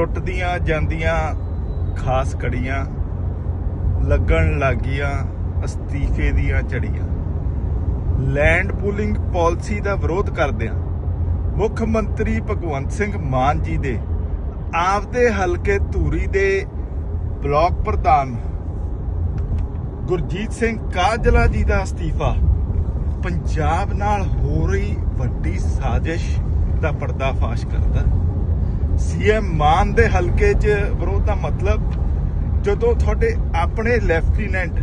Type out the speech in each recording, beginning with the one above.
ਟੁੱਟਦੀਆਂ ਜਾਂਦੀਆਂ ਖਾਸ ਕੜੀਆਂ ਲੱਗਣ ਲੱਗੀਆਂ ਅਸਤੀਫੇ ਦੀਆਂ ਝੜੀਆਂ। ਲੈਂਡ ਪੂਲਿੰਗ ਪਾਲਿਸੀ ਦਾ ਵਿਰੋਧ ਕਰਦਿਆਂ ਮੁੱਖ ਮੰਤਰੀ ਭਗਵੰਤ ਸਿੰਘ ਮਾਨ ਜੀ ਦੇ ਆਪਦੇ ਹਲਕੇ ਧੂਰੀ ਦੇ ਬਲਾਕ ਪ੍ਰਧਾਨ ਗੁਰਜੀਤ ਸਿੰਘ ਕਾਜਲਾ ਜੀ ਦਾ ਅਸਤੀਫਾ ਪੰਜਾਬ ਨਾਲ ਹੋ ਰਹੀ ਵੱਡੀ ਸਾਜ਼ਿਸ਼ ਦਾ ਪਰਦਾਫਾਸ਼ ਕਰਦਾ। ਸੀਐਮ ਮਾਨ ਦੇ ਹਲਕੇ 'ਚ ਵਿਰੋਧ ਦਾ ਮਤਲਬ, ਜਦੋਂ ਤੁਹਾਡੇ ਆਪਣੇ ਲੈਫਟੀਨੈਂਟ,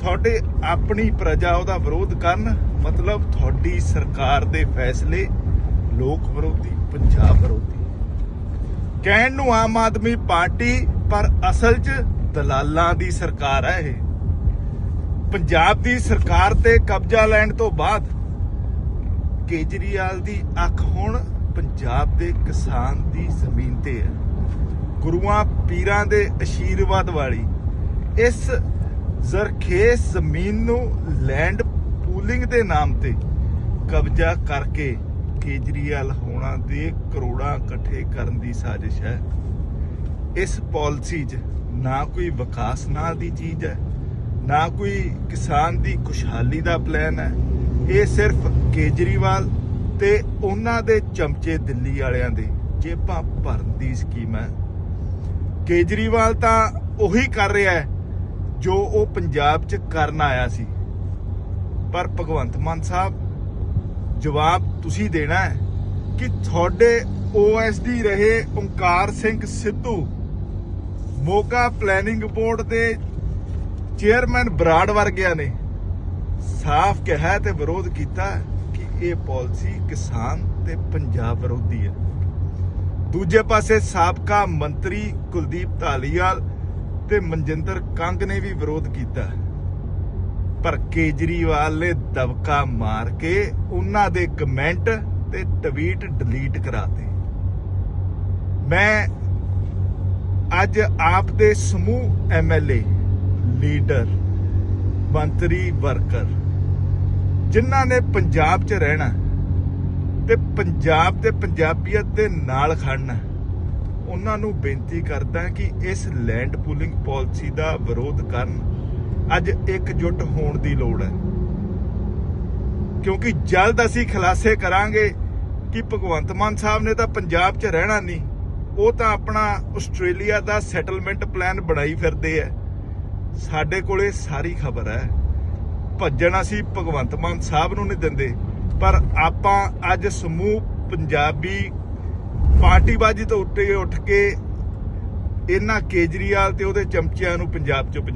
ਤੁਹਾਡੇ ਆਪਣੀ ਪ੍ਰਜਾ ਉਹਦਾ ਵਿਰੋਧ ਕਰਨ, ਮਤਲਬ ਤੁਹਾਡੀ ਸਰਕਾਰ ਦੇ ਫੈਸਲੇ ਲੋਕ ਵਿਰੋਧੀ, ਪੰਜਾਬ ਵਿਰੋਧੀ। ਕਹਿਣ ਨੂੰ ਆਮ ਆਦਮੀ ਪਾਰਟੀ, ਪਰ ਅਸਲ 'ਚ ਦਲਾਲਾਂ ਦੀ ਸਰਕਾਰ ਹੈ ਇਹ। ਪੰਜਾਬ ਦੀ ਸਰਕਾਰ ਤੇ ਕਬਜ਼ਾ ਲੈਣ ਤੋਂ ਬਾਅਦ ਕੇਜਰੀਵਾਲ ਦੀ ਅੱਖ ਹੁਣ ਪੰਜਾਬ ਦੇ ਕਿਸਾਨ ਦੀ ਜ਼ਮੀਨ ਤੇ ਹੈ। ਗੁਰੂਆਂ ਪੀਰਾਂ ਦੇ ਅਸ਼ੀਰਵਾਦ ਵਾਲੀ ਇਸ ਜ਼ਰਖੇਜ਼ ਜ਼ਮੀਨ ਨੂੰ ਲੈਂਡ ਪੂਲਿੰਗ ਦੇ ਨਾਮ ਤੇ ਕਬਜ਼ਾ ਕਰਕੇ ਕੇਜਰੀਵਾਲ ਹੋਣਾ ਦੇ ਕਰੋੜਾਂ ਇਕੱਠੇ ਕਰਨ ਦੀ ਸਾਜ਼ਿਸ਼ ਹੈ। ਇਸ ਪਾਲਿਸੀ 'ਚ ਨਾ ਕੋਈ ਵਿਕਾਸ ਨਾਂ ਦੀ ਚੀਜ਼ ਹੈ, ਨਾ ਕੋਈ ਕਿਸਾਨ ਦੀ ਖੁਸ਼ਹਾਲੀ ਦਾ ਪਲਾਨ ਹੈ। ਇਹ ਸਿਰਫ ਕੇਜਰੀਵਾਲ ਤੇ ਉਹਨਾਂ ਦੇ ਚਮਚੇ ਦਿੱਲੀ ਵਾਲਿਆਂ ਦੇ ਜੇਬਾਂ ਭਰਨ ਦੀ ਸਕੀਮ ਹੈ। ਕੇਜਰੀਵਾਲ ਤਾਂ ਉਹੀ ਕਰ ਰਿਹਾ ਹੈ ਜੋ ਉਹ ਪੰਜਾਬ 'ਚ ਕਰਨ ਆਇਆ ਸੀ। ਪਰ ਭਗਵੰਤ ਮਾਨ ਸਾਹਿਬ, ਜਵਾਬ ਤੁਸੀਂ ਦੇਣਾ ਹੈ ਕਿ ਤੁਹਾਡੇ ਓਐਸਡੀ ਰਹੇ ਓਮਕਾਰ ਸਿੰਘ ਸਿੱਧੂ, ਮੋਗਾ ਪਲੈਨਿੰਗ ਬੋਰਡ ਦੇ ਚੇਅਰਮੈਨ ਬਰਾੜ ਵਰਗਿਆਂ ਨੇ ਸਾਫ਼ ਕਿਹਾ ਤੇ ਵਿਰੋਧ ਕੀਤਾ ਇਹ ਪਾਲਿਸੀ ਕਿਸਾਨ ਤੇ ਪੰਜਾਬ ਵਿਰੋਧੀ ਹੈ। ਦੂਜੇ ਪਾਸੇ ਸਾਬਕਾ ਮੰਤਰੀ ਕੁਲਦੀਪ ਧਾਲੀਵਾਲ ਤੇ ਮਨਜਿੰਦਰ ਕੰਗ ਨੇ ਵੀ ਵਿਰੋਧ ਕੀਤਾ ਪਰ ਕੇਜਰੀਵਾਲ ਨੇ ਦਬਕਾ ਮਾਰ ਕੇ ਉਹਨਾਂ ਦੇ ਕਮੈਂਟ ਤੇ ਟਵੀਟ ਡਿਲੀਟ ਕਰਾਤੇ। ਮੈਂ ਅੱਜ ਆਪ ਦੇ ਸਮੂਹ ਐਮਐਲਏ ਲੀਡਰ, ਮੰਤਰੀ ਵਰਕਰ ਜਿਨ੍ਹਾਂ ਨੇ ਪੰਜਾਬ 'ਚ ਰਹਿਣਾ ਤੇ ਪੰਜਾਬ ਤੇ ਪੰਜਾਬੀਅਤ ਦੇ ਨਾਲ ਖੜਨਾ ਉਹਨਾਂ ਨੂੰ ਬੇਨਤੀ ਕਰਦਾ ਕਿ ਇਸ ਲੈਂਡ ਪੂਲਿੰਗ ਪਾਲਿਸੀ ਦਾ ਵਿਰੋਧ ਕਰਨ ਅੱਜ ਇਕਜੁੱਟ ਹੋਣ ਦੀ ਲੋੜ ਹੈ। ਕਿਉਂਕਿ ਜਲਦ ਅਸੀਂ ਖੁਲਾਸੇ ਕਰਾਂਗੇ ਕਿ ਭਗਵੰਤ ਮਾਨ ਸਾਹਿਬ ਨੇ ਤਾਂ ਪੰਜਾਬ 'ਚ ਰਹਿਣਾ ਨਹੀਂ, ਉਹ ਤਾਂ ਆਪਣਾ ਆਸਟ੍ਰੇਲੀਆ ਦਾ ਸੈਟਲਮੈਂਟ ਪਲਾਨ ਬਣਾਈ ਫਿਰਦੇ ਐ ਸਾਡੇ ਕੋਲੇ ਸਾਰੀ ਖਬਰ ਹੈ। ਭੱਜਣ ਅਸੀਂ ਭਗਵੰਤ ਮਾਨ ਸਾਹਿਬ ਨੂੰ ਨਹੀਂ ਦਿੰਦੇ। ਪਰ ਆਪਾਂ ਅੱਜ ਸਮੂਹ ਪੰਜਾਬੀ ਪਾਰਟੀਬਾਜੀ ਤੋਂ ਉੱਤੇ ਉੱਠ ਕੇ ਇਹਨਾਂ ਕੇਜਰੀਵਾਲ ਤੇ ਉਹਦੇ ਚਮਚਿਆਂ ਨੂੰ ਪੰਜਾਬ ਚ ਭਜਾ